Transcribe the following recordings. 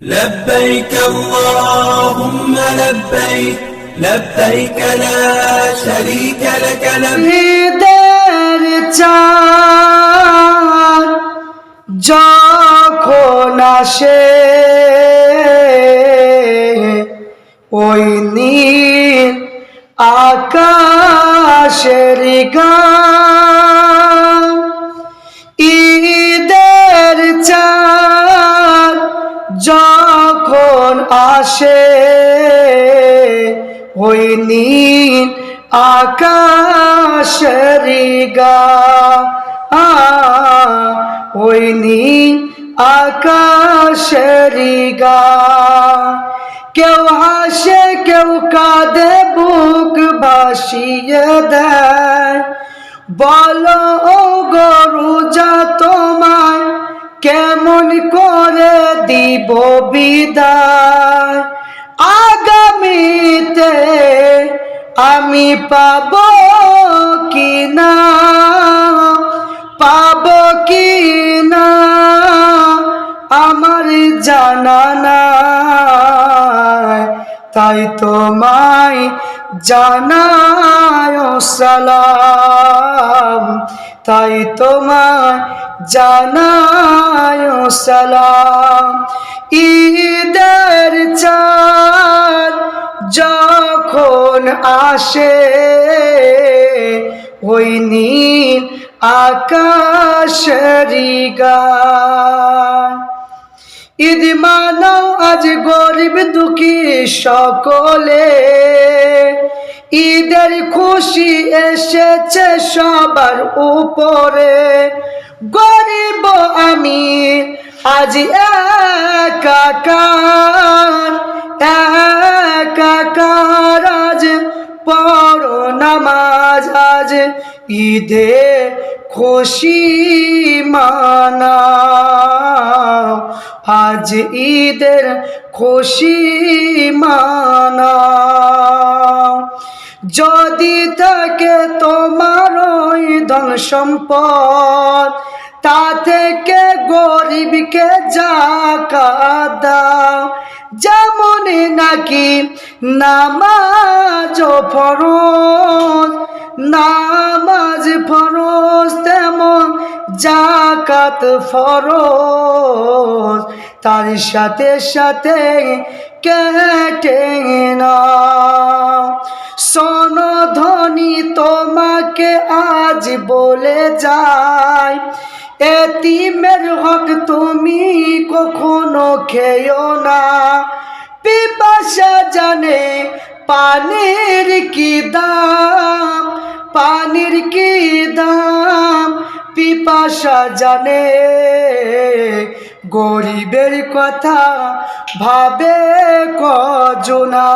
لبيك اللهم لبيك لبيك لا شريك لك لبيك ঈদের চাঁদ যখন আসে ওই নীল আকাশের গান আসে ওই নীল আকাশের গা। ওই নীল আকাশের গা। কেউ হাসে, কেউ কাঁদে, বুক ভাসিয়ে দেয়। বলো ও গরু যা তোমায় কেমন করে দিব বিদায়? পাব কি না পাব কি না আমার জানা নাই। তাই তোমায় জানায় সালাম। তাই তোমায় জানায় সালাম। ঈদের আসে ওই নীল আকাশের গান। ঈদ মানাও, আজ গরিব দুঃখী সকলে। ঈদের খুশি এসেছে সবার উপরে। গরিব আমি আজ একাকার একাকার। ঈদে খুশি মানা। আজ ঈদের খুশি মানা। যদি থাকে তোমার ধন সম্পদ, তা থেকে গরিবকে দাও। যেমন নাকি নামাজ ফরজ নামাজ ফরজ তেমন জাকাত ফরজ, তার সাথে সাথে কেটে না। সনধ্বনি তোমাকে আজ বলে যায়, এতিমের হক তুমি কখনো খেও না। পিপাসা জানে পানির কি দাম পিপাসা জানে। গরিবের কথা ভাবে কজনা।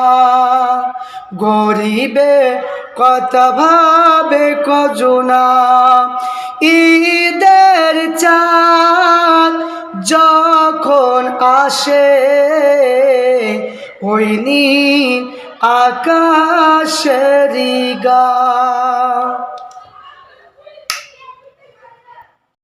গরিবে কথা ভাবে কজনা। ঈদের চাঁদ যখন আসে ওই নীল আকাশের গা